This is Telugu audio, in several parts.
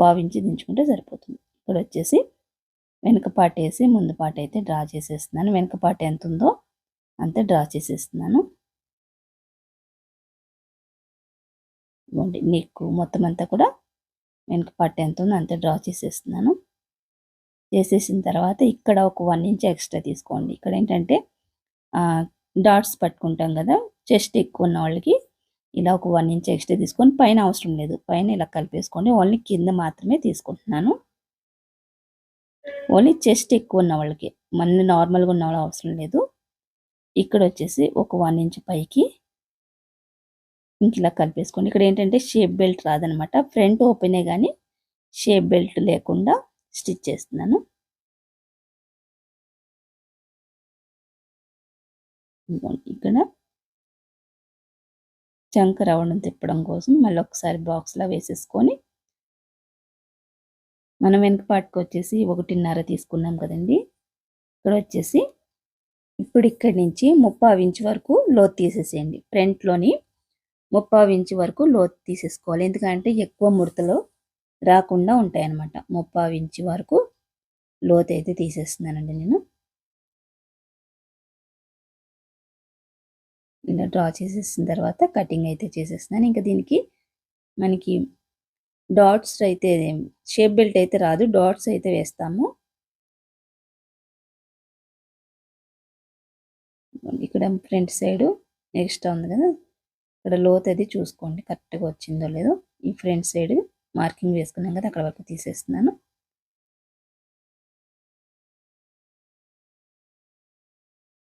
పావించి దించుకుంటే సరిపోతుంది. ఇక్కడ వచ్చేసి వెనక పాట వేసి ముందు పాట అయితే డ్రా చేసేస్తున్నాను. వెనక పాట ఎంత ఉందో అంతే డ్రా చేసేస్తున్నాను. ఇవ్వండి నెక్ మొత్తం అంతా కూడా వెనక పాట ఎంత ఉందో అంతే డ్రా చేసేస్తున్నాను. చేసేసిన తర్వాత ఇక్కడ ఒక వన్ ఇంచ్ ఎక్స్ట్రా తీసుకోండి. ఇక్కడ ఏంటంటే డాట్స్ పట్టుకుంటాం కదా చెస్ట్ ఎక్కువ ఉన్న వాళ్ళకి ఇలా ఒక వన్ ఇంచ్ ఎక్స్ట్రా తీసుకొని పైన అవసరం లేదు. పైన ఇలా కలిపేసుకోండి ఓన్లీ కింద మాత్రమే తీసుకుంటున్నాను. ఓన్లీ చెస్ట్ ఎక్కువ ఉన్న వాళ్ళకి మన నార్మల్గా ఉన్న వాళ్ళు అవసరం లేదు. ఇక్కడ వచ్చేసి ఒక వన్ ఇంచ్ పైకి ఇంక ఇలా కలిపేసుకోండి ఇక్కడ ఏంటంటే షేప్ బెల్ట్ రాదనమాట. ఫ్రంట్ ఓపెనే కానీ షేప్ బెల్ట్ లేకుండా స్టిచ్ చేస్తున్నాను. ఇక్కడ చంక్ రవ్వడం తిప్పడం కోసం మళ్ళీ ఒకసారి బాక్స్లో వేసేసుకొని మనం వెనక పాటుకు వచ్చేసి ఒకటిన్నర తీసుకున్నాం కదండి. ఇక్కడ వచ్చేసి ఇప్పుడు ఇక్కడి నుంచి ముప్పావు ఇంచు వరకు లోతు తీసేసేయండి. ఫ్రంట్లోని ముప్పావు ఇంచు వరకు లోతు తీసేసుకోవాలి. ఎందుకంటే ఎక్కువ ముడతలు రాకుండా ఉంటాయన్నమాట. ముప్పావు ఇంచు వరకు లోతు అయితే తీసేస్తున్నానండి నేను. ఇలా డ్రా చేసేసిన తర్వాత కటింగ్ అయితే చేసేస్తున్నాను. ఇంకా దీనికి మనకి డాట్స్ అయితే షేప్ బెల్ట్ అయితే రాదు. డాట్స్ అయితే వేస్తాము. ఇక్కడ ఫ్రంట్ సైడ్ ఎక్స్ట్రా ఉంది కదా. ఇక్కడ లోత్ అది చూసుకోండి. కరెక్ట్గా వచ్చిందో లేదో. ఈ ఫ్రంట్ సైడ్ మార్కింగ్ వేసుకున్నాం కదా అక్కడ వరకు తీసేస్తున్నాను.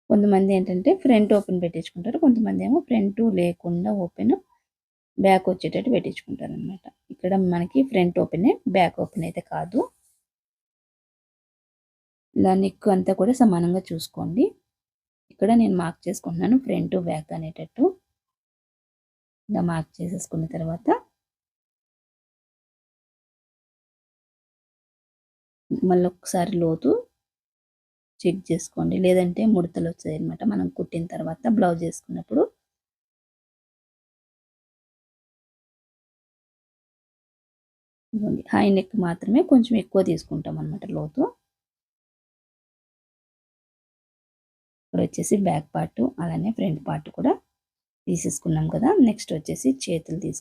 కొంతమంది ఏంటంటే ఫ్రంట్ ఓపెన్ పెట్టించుకుంటారు కొంతమంది ఏమో ఫ్రంట్ లేకుండా ఓపెన్ బ్యాక్ వచ్చేటట్టు పెట్టించుకుంటారు అనమాట ఇక్కడ మనకి ఫ్రంట్ ఓపెనే బ్యాక్ ఓపెన్ అయితే కాదు. ఇలా నెక్ అంతా కూడా సమానంగా చూసుకోండి. ఇక్కడ నేను మార్క్ చేసుకుంటున్నాను ఫ్రంట్ బ్యాక్ అనేటట్టు. ఇలా మార్క్ చేసేసుకున్న తర్వాత మళ్ళీ ఒకసారి లోతు చెక్ చేసుకోండి. లేదంటే ముడతలు వచ్చాయి అనమాట మనం కుట్టిన తర్వాత బ్లౌజ్ వేసుకున్నప్పుడు. హై నెక్ మాత్రమే కొంచెం ఎక్కువ తీసుకుంటాం అనమాట లోతు. ఇప్పుడు వచ్చేసి బ్యాక్ పార్ట్ అలానే ఫ్రంట్ పార్ట్ కూడా తీసేసుకున్నాం కదా. నెక్స్ట్ వచ్చేసి చేతులు తీసుకు